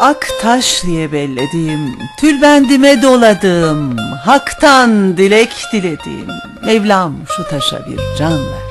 Ak taş diye bellediğim, tülbendime doladığım, haktan dilek dilediğim, Mevlam şu taşa bir can ver.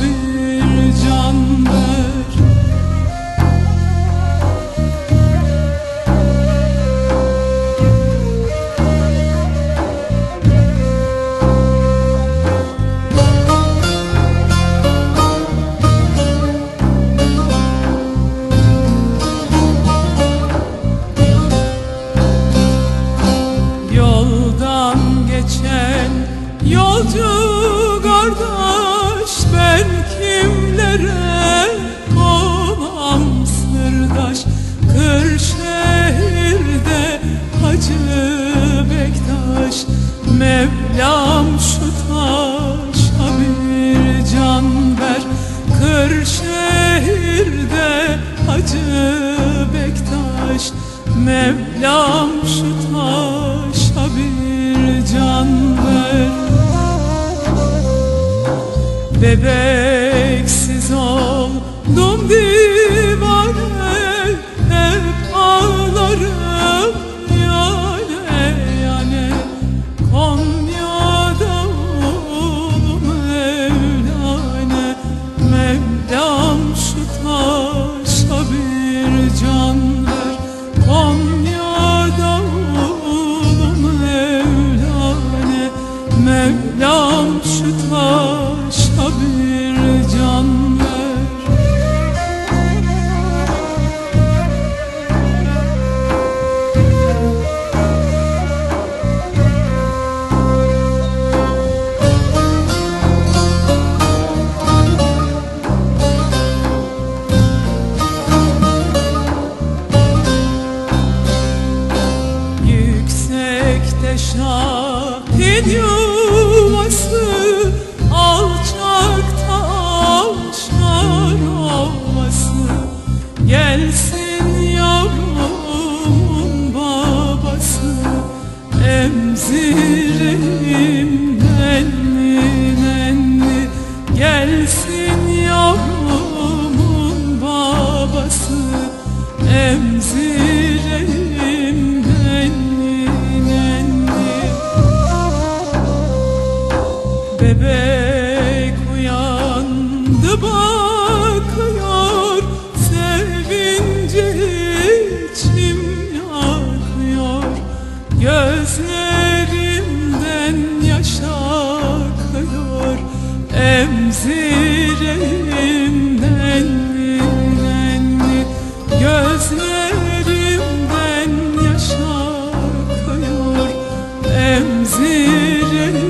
Bir can Yoldan geçen yolcu kimlere olam sırdaş Kırşehir'de Hacı Bektaş. Mevlam şu taşa bir can ver. Hacı Bektaş. Mevlam şu taşa bir can ver. Bebeksiz oldum Emzirim nenni nenni Gelsin yavrumun babası. Emzirim nenni nenni Bebek Gözlerimden Gözlerimden yaşa akıyor Emzirim